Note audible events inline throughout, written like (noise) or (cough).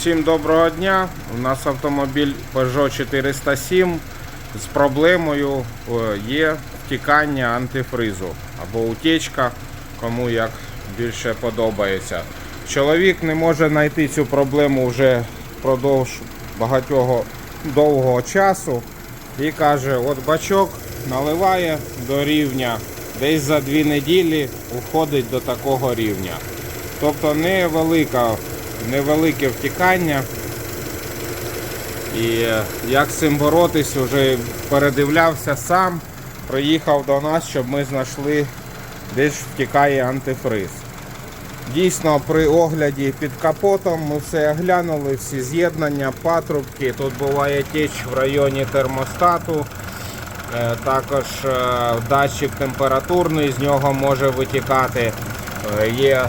Всім доброго дня. У нас автомобіль Peugeot 407 з проблемою е, є втікання антифризу або утечка, кому як більше подобається. Чоловік не може знайти цю проблему вже впродовж багатього довгого часу і каже, от бачок наливає до рівня, десь за дві неділі уходить до такого рівня. Тобто невелика, невелике втікання. І е, як з цим боротись, вже передивлявся сам, приїхав до нас, щоб ми знайшли, де ж втікає антифриз. Дійсно, при огляді під капотом ми все оглянули, всі з'єднання, патрубки. Тут буває теч в районі термостату. Е, Також е, датчик температурний, з нього може витікати. Є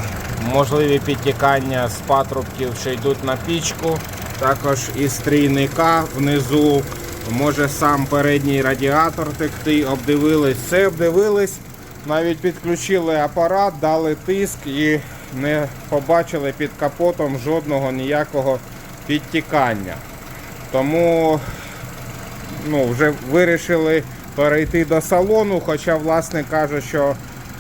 можливі підтікання з патрубків, що йдуть на пічку. Також із трійника внизу може сам передній радіатор текти. Обдивились, все обдивились. Навіть підключили апарат, дали тиск і не побачили під капотом жодного ніякого підтікання. Тому ну, вже вирішили перейти до салону, хоча власник каже, що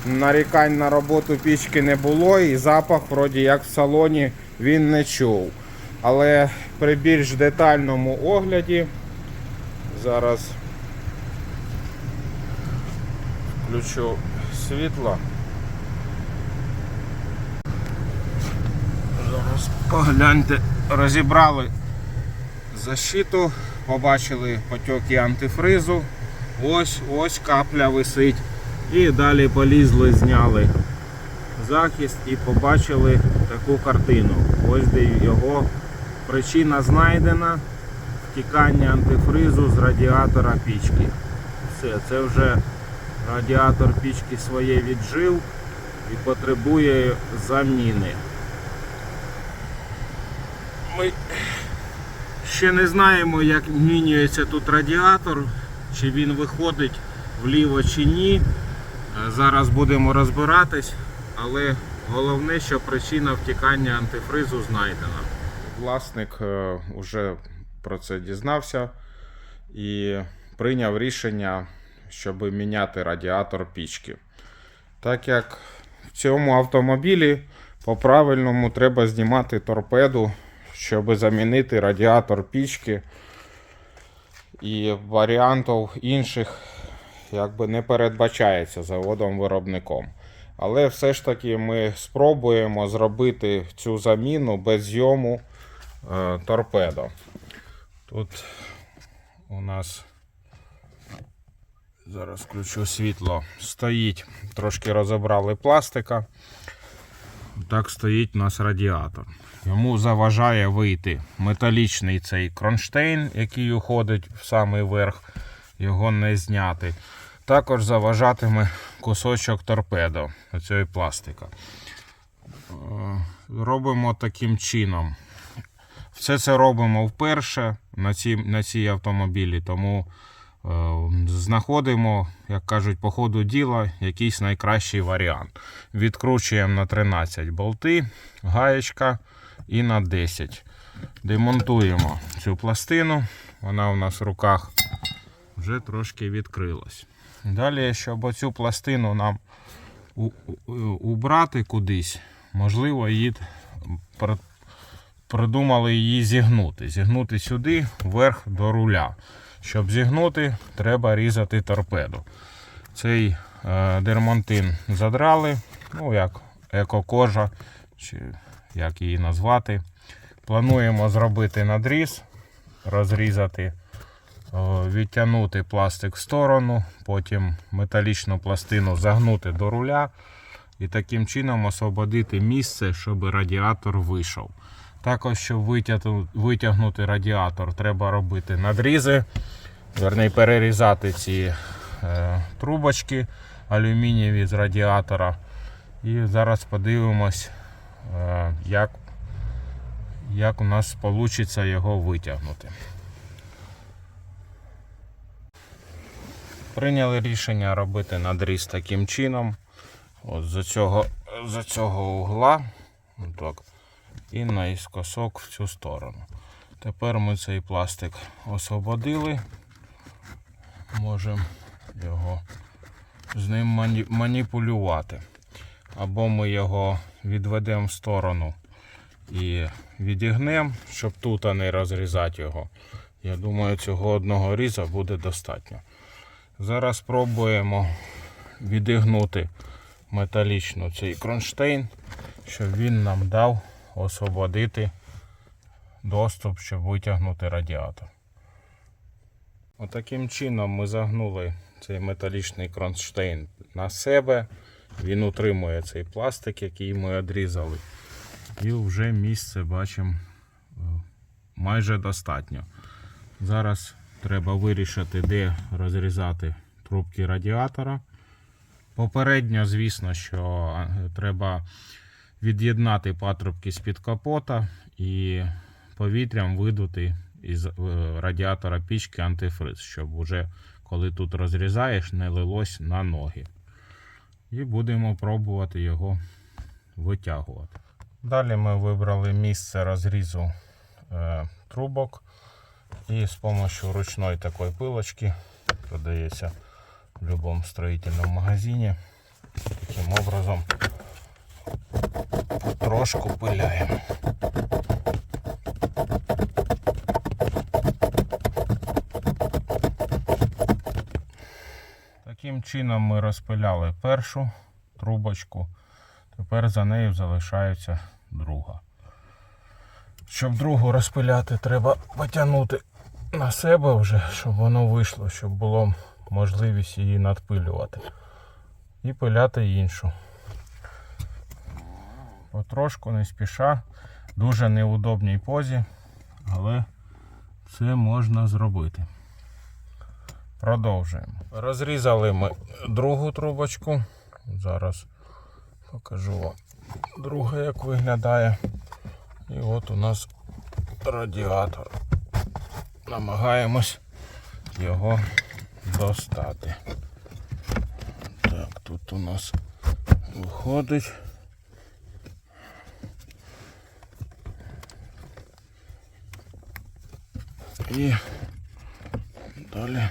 нарікань на роботу пічки не було і запах, вроді як в салоні, він не чув. Але при більш детальному огляді зараз включу світло. Зараз погляньте, розібрали защиту, побачили потоки антифризу. Ось ось капля висить. І далі полізли, зняли захист і побачили таку картину. Ось де його причина знайдена. Втікання антифризу з радіатора пічки. Все, це вже радіатор пічки своє віджив і потребує заміни. Ми ще не знаємо, як змінюється тут радіатор, чи він виходить вліво чи ні. Е, Зараз будемо розбиратись, але головне, що причина втікання антифризу знайдена. Власник вже про це дізнався і прийняв рішення, щоб міняти радіатор пічки. Так як в цьому автомобілі по-правильному треба знімати торпеду, щоб замінити радіатор пічки. І варіантів інших якби не передбачається заводом-виробником. Але все ж таки ми спробуємо зробити цю заміну без зйому е, торпедо. Тут у нас зараз включу світло. Стоїть, трошки розібрали пластика. Так стоїть у нас радіатор. Йому заважає вийти металічний цей кронштейн, який уходить в самий верх, його не зняти. Також заважатиме кусочок торпедо цієї пластика. Е, Робимо таким чином. Все це робимо вперше на цій, на цій автомобілі, тому е, знаходимо, як кажуть, по ходу діла якийсь найкращий варіант. Відкручуємо на 13 болти, гаєчка і на 10. Демонтуємо цю пластину. Вона у нас в руках вже трошки відкрилась. Далі, щоб оцю пластину нам убрати кудись, можливо, її пр- придумали її зігнути. Зігнути сюди, вверх до руля. Щоб зігнути, треба різати торпеду. Цей е, дермантин задрали, ну як екокожа, чи як її назвати. Плануємо зробити надріз, розрізати, відтягнути пластик в сторону, потім металічну пластину загнути до руля і таким чином освободити місце, щоб радіатор вийшов. Також, щоб витягнути радіатор, треба робити надрізи, верні перерізати ці е, трубочки алюмінієві з радіатора. І зараз подивимось, е, як, як у нас вийде його витягнути. Прийняли рішення робити надріз таким чином. От за цього, за цього угла. Так. і наіскосок в цю сторону. Тепер ми цей пластик освободили. Можемо його з ним мані- маніпулювати. Або ми його відведемо в сторону і відігнемо, щоб тут не розрізати його. Я думаю, цього одного різа буде достатньо. Зараз спробуємо відігнути металічно цей кронштейн, щоб він нам дав освободити доступ, щоб витягнути радіатор. Отаким чином ми загнули цей металічний кронштейн на себе. Він утримує цей пластик, який ми одрізали. І вже місце бачимо е, майже достатньо. Зараз треба вирішити, де розрізати трубки радіатора. Попередньо, звісно, що е, треба від'єднати патрубки з-під капота і повітрям видути із е, радіатора пічки антифриз, щоб уже коли тут розрізаєш, не лилось на ноги. І будемо пробувати його витягувати. Далі ми вибрали місце розрізу е, трубок і з допомогою ручної такої пилочки, продається в будь-якому строїтельному магазині. Таким образом трошку пиляємо. Таким чином ми розпиляли першу трубочку. Тепер за нею залишається друга. Щоб другу розпиляти, треба потягнути на себе вже, щоб воно вийшло, щоб було можливість її надпилювати. І пиляти іншу. Потрошку не спіша, дуже неудобній позі, але це можна зробити. Продовжуємо. Розрізали ми другу трубочку. Зараз покажу вам друга, як виглядає. І от у нас радіатор. Намагаємось його достати. Так, тут у нас виходить. І далі.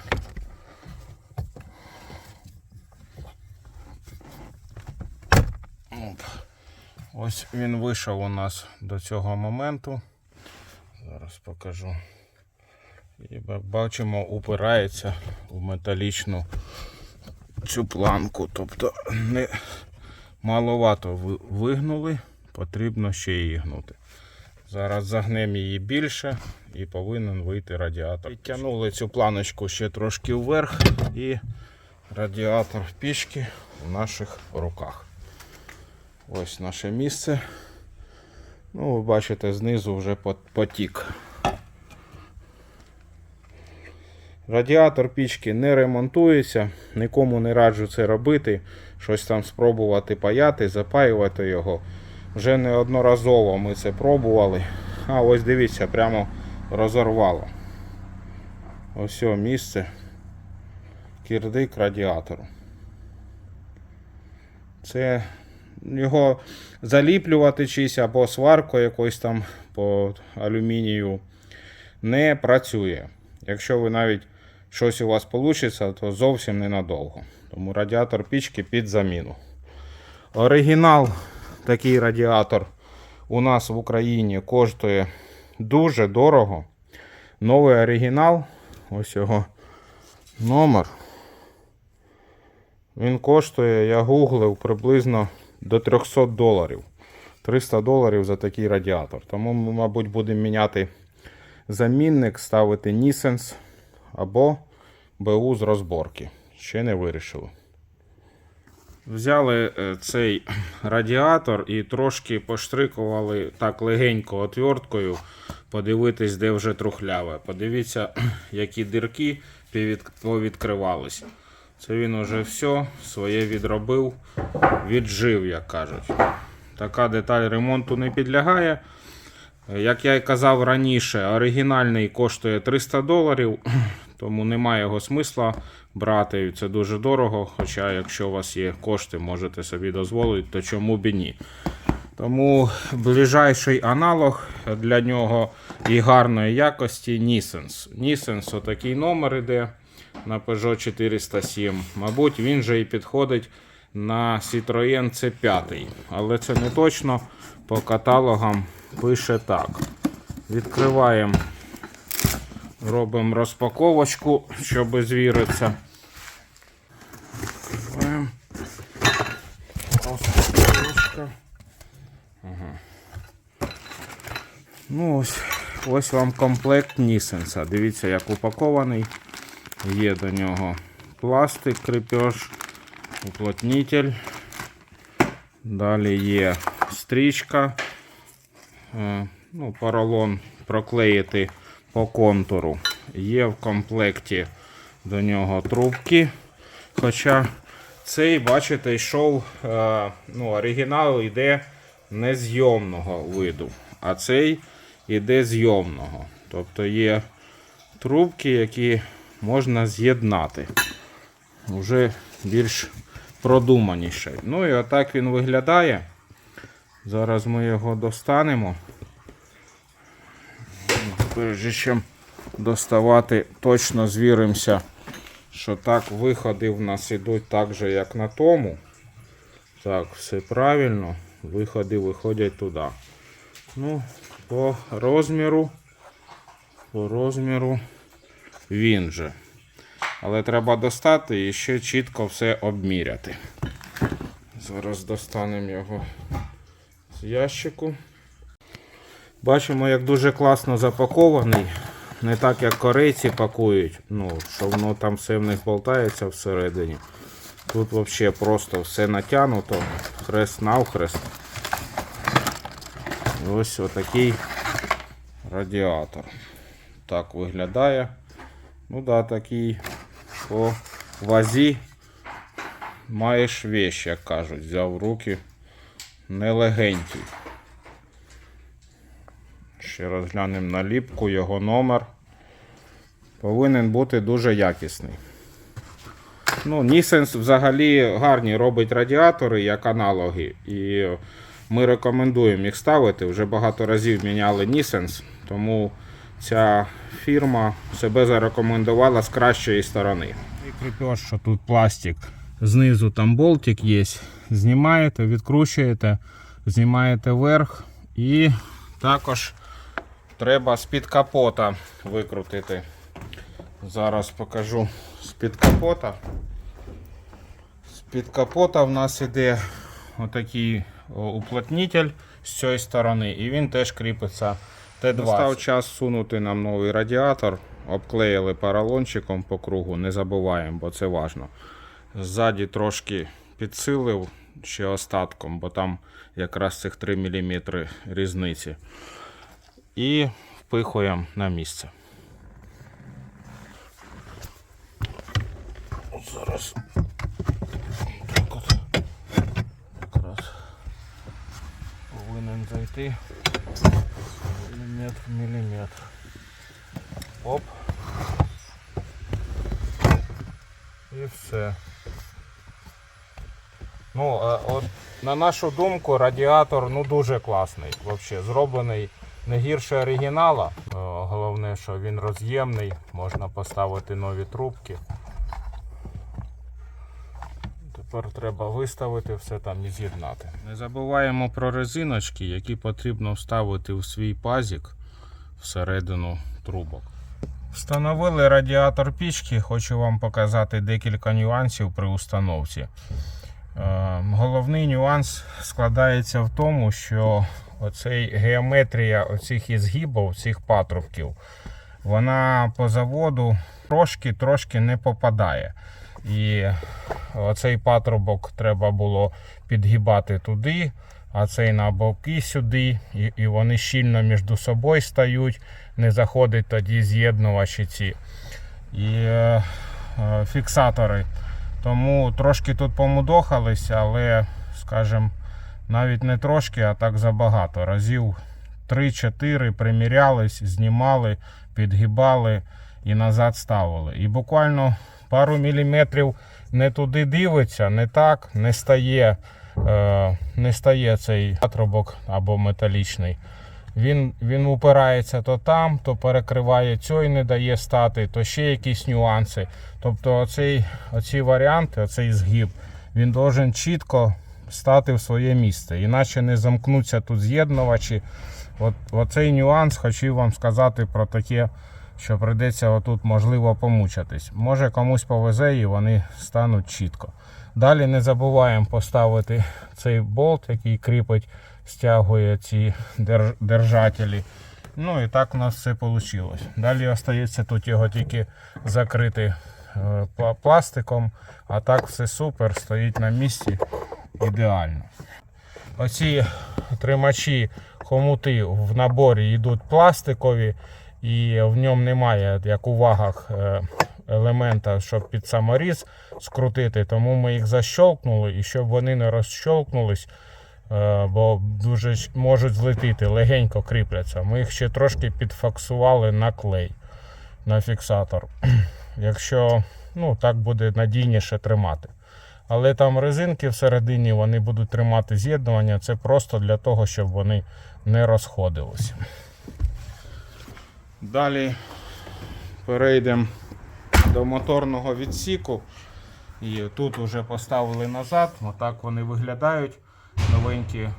Ось він вийшов у нас до цього моменту. Зараз покажу. І бачимо, упирається в металічну цю планку. Тобто не маловато вигнули, потрібно ще її гнути. Зараз загнемо її більше і повинен вийти радіатор. Підтягнули цю планочку ще трошки вверх і радіатор пічки в наших руках. Ось наше місце. Ну, ви бачите, знизу вже потік. Радіатор пічки не ремонтується, нікому не раджу це робити. Щось там спробувати паяти, запаювати його. Вже неодноразово ми це пробували. А ось дивіться, прямо розорвало. Ось місце. Кірдик радіатору. Це його заліплювати чись або сваркою якоюсь там по алюмінію не працює. Якщо ви навіть щось у вас вийде, то зовсім ненадовго. Тому радіатор пічки під заміну. Оригінал, такий радіатор у нас в Україні коштує дуже дорого. Новий оригінал, ось його номер. Він коштує, я гуглив, приблизно до 300 доларів. 300 доларів за такий радіатор. Тому ми, мабуть, будемо міняти замінник, ставити Нісенс або БУ з розборки. Ще не вирішили. Взяли е, цей радіатор і трошки поштрикували так легенько отверткою, подивитись, де вже трухляве. Подивіться, (clears throat) які дірки повід- повідкривались. Це він уже все своє відробив, віджив, як кажуть. Така деталь ремонту не підлягає. Як я і казав раніше, оригінальний коштує 300 доларів, (clears throat) тому немає його смисла брати. Це дуже дорого. Хоча, якщо у вас є кошти, можете собі дозволити, то чому б і ні. Тому ближайший аналог для нього і гарної якості Нісенс. Нісенс отакий номер іде на Peugeot 407. Мабуть, він же і підходить на Citroën C5. Але це не точно. По каталогам пише так. Відкриваємо, робимо розпаковочку, щоб звіритися. Ну, ось, ось вам комплект Нісенса. Дивіться, як упакований. Є до нього пластик, крепеж, уплотнитель. Далі є стрічка. Е, Ну, поролон проклеїти по контуру. Є в комплекті до нього трубки. Хоча цей, бачите, йшов, е, ну, оригінал йде незйомного виду, а цей іде зйомного. Тобто є трубки, які можна з'єднати. Уже більш продуманіше. Ну і отак він виглядає. Зараз ми його достанемо. Перш чим доставати, точно звіримося, що так виходи в нас ідуть так же, як на тому. Так, все правильно. Виходи виходять туди. Ну, по розміру, по розміру він же. Але треба достати і ще чітко все обміряти. Зараз достанемо його з ящику. Бачимо, як дуже класно запакований. Не так, як корейці пакують, ну, що воно там все в них болтається всередині. Тут взагалі просто все натягнуто, хрест навхрест. Ось отакий радіатор. Так виглядає. Ну да, такий по вазі маєш вещь, як кажуть, взяв в руки нелегенький. Ще розглянемо наліпку, його номер. Повинен бути дуже якісний. Ну, Нісенс взагалі гарні робить радіатори як аналоги. І ми рекомендуємо їх ставити. Вже багато разів міняли Нісенс, тому ця фірма себе зарекомендувала з кращої сторони. І кріпеж, що тут пластик. Знизу там болтик є. Знімаєте, відкручуєте, знімаєте верх і також треба з-під капота викрутити. Зараз покажу з-під капота. З-під капота в нас іде отакий уплотнитель з цієї сторони, і він теж кріпиться Т2. Настав час сунути нам новий радіатор. Обклеїли поролончиком по кругу, не забуваємо, бо це важливо. Ззаді трошки підсилив ще остатком, бо там якраз цих 3 мм різниці. І впихуємо на місце. Зараз так от якраз повинен зайти міліметр в міліметр. Оп. І все. Ну, а от на нашу думку, радіатор ну, дуже класний. Вообще, зроблений не гірше оригінала. Е, Головне, що він роз'ємний, можна поставити нові трубки. Тепер треба виставити все там і з'єднати. Не забуваємо про резиночки, які потрібно вставити у свій пазик всередину трубок. Встановили радіатор пічки, хочу вам показати декілька нюансів при установці. Е, Головний нюанс складається в тому, що оцей геометрія оцих ізгибів, цих патрубків, вона по заводу трошки-трошки не попадає. І оцей патрубок треба було підгибати туди, а цей на боки сюди. І, і вони щільно між собою стають, не заходить тоді з'єднувачі ці і е, е, фіксатори. Тому трошки тут помудохалися, але, скажімо, навіть не трошки, а так забагато. Разів 3-4 примірялись, знімали, підгибали і назад ставили. І буквально пару міліметрів не туди дивиться, не так, не стає е, не стає цей патрубок або металічний. Він, він упирається то там, то перекриває цю і не дає стати, то ще якісь нюанси. Тобто оцей, оці варіанти, оцей згиб, він должен чітко стати в своє місце. Іначе не замкнуться тут з'єднувачі. От, оцей нюанс хотів вам сказати про таке, що прийдеться отут можливо помучатись. Може комусь повезе і вони стануть чітко. Далі не забуваємо поставити цей болт, який кріпить, стягує ці держателі. Ну і так у нас все вийшло. Далі остається тут його тільки закрити е, пластиком, а так все супер, стоїть на місці ідеально. Оці тримачі хомути в наборі йдуть пластикові, і в ньому немає, як у вагах, е, елемента, щоб під саморіз скрутити. Тому ми їх защолкнули, і щоб вони не розщолкнулись, е, бо дуже можуть злетіти, легенько кріпляться. Ми їх ще трошки підфаксували на клей, на фіксатор. (clears throat) Якщо ну, так буде надійніше тримати. Але там резинки всередині вони будуть тримати з'єднування. Це просто для того, щоб вони не розходилися. Далі перейдемо до моторного відсіку. І тут вже поставили назад. Отак вони виглядають. Новенькі е,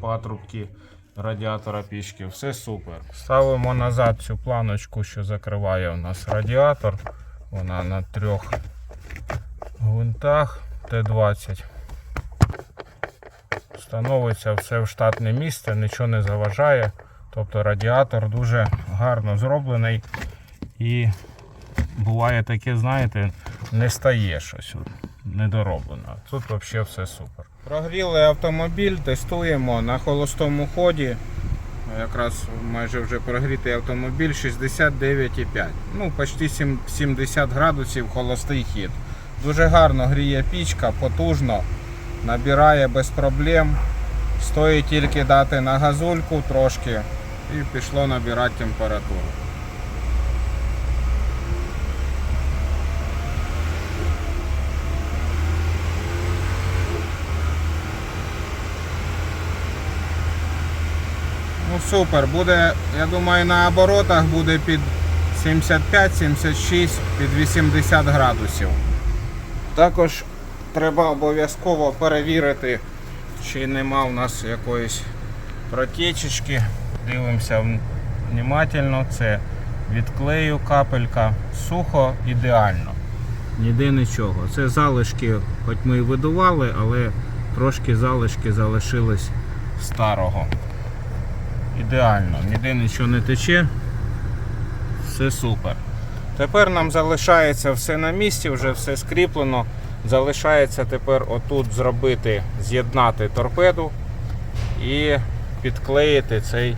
патрубки радіатора пічки. Все супер. Ставимо назад цю планочку, що закриває у нас радіатор. Вона на трьох гвинтах Т-20. Становиться все в штатне місце, нічого не заважає. Тобто радіатор дуже гарно зроблений і буває таке, знаєте, не стає щось недороблено. Тут взагалі все супер. Прогріли автомобіль, тестуємо на холостому ході. Якраз майже вже прогрітий автомобіль 69,5. Ну, почти 70 градусів холостий хід. Дуже гарно гріє пічка, потужно, набирає без проблем. Стоїть тільки дати на газульку трошки і пішло набирати температуру. Ну супер, буде, я думаю, на оборотах буде під 75-76, під 80 градусів. Також треба обов'язково перевірити, чи нема у нас якоїсь протечечки. Дивимося внимательно. Це від клею капелька. Сухо, ідеально. Ніде нічого. Це залишки, хоч ми і видували, але трошки залишки залишились старого. Ідеально, ніде нічого не тече. Все супер. Тепер нам залишається все на місці, вже все скріплено. Залишається тепер отут зробити, з'єднати торпеду і підклеїти цей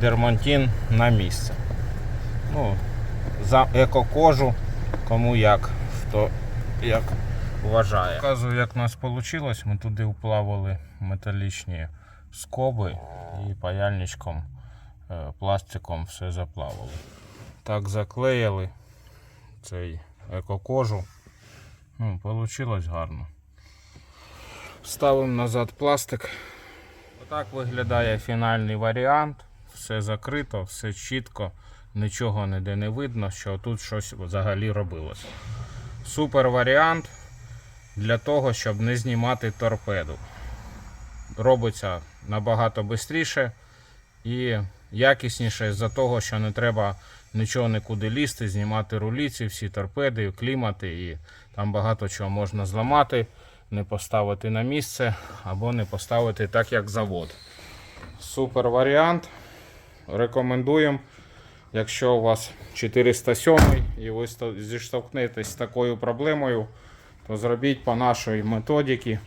дермантин на місце. Ну, за екокожу, кому як, хто як вважає. Показую, як у нас вийшло. Ми туди вплавили металічні скоби і паяльничком, е, пластиком все заплавили. Так заклеїли цей екокожу. Ну, Получилось гарно. Ставимо назад пластик. Отак виглядає фінальний варіант. Все закрито, все чітко, нічого ніде не видно, що тут щось взагалі робилось. Супер варіант для того, щоб не знімати торпеду. Робиться набагато швидше і якісніше з-за того, що не треба нічого нікуди лізти, знімати руліці, всі торпеди, клімати і там багато чого можна зламати, не поставити на місце або не поставити так, як завод. Супер варіант. Рекомендуємо. Якщо у вас 407 і ви зіштовхнетесь з такою проблемою, то зробіть по нашій методиці.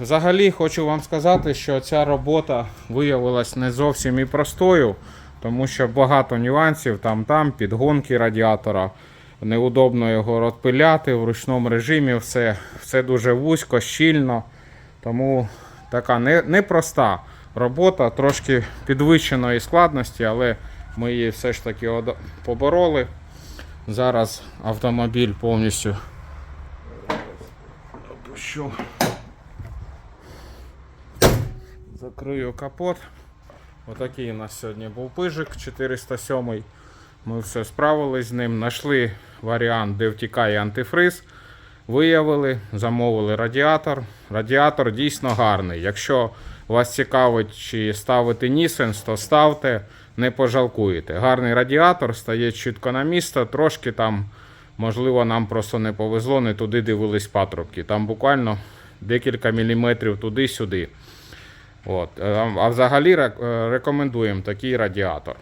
Взагалі хочу вам сказати, що ця робота виявилась не зовсім і простою, тому що багато нюансів там, там, підгонки радіатора. Неудобно його розпиляти в ручному режимі, все, все дуже вузько, щільно. Тому така не- непроста робота, трошки підвищеної складності, але ми її все ж таки побороли. Зараз автомобіль повністю опущу. Закрию капот. Отакий у нас сьогодні був пижик 407. Ми все справились з ним. Знайшли варіант, де втікає антифриз. Виявили, замовили радіатор. Радіатор дійсно гарний. Якщо вас цікавить, чи ставити Нісенс, то ставте, не пожалкуєте. Гарний радіатор, стає чітко на місце, трошки там, можливо, нам просто не повезло, не туди дивились патрубки. Там буквально декілька міліметрів туди-сюди. От. е, А взагалі е, рекомендуємо такий радіатор.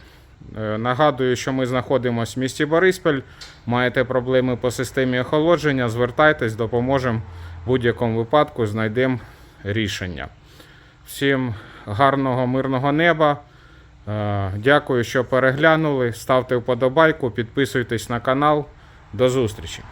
Е, Нагадую, що ми знаходимося в місті Бориспіль. Маєте проблеми по системі охолодження, звертайтесь, допоможемо в будь-якому випадку, знайдемо рішення. Всім гарного, мирного неба. Е, Дякую, що переглянули. Ставте вподобайку, підписуйтесь на канал. До зустрічі!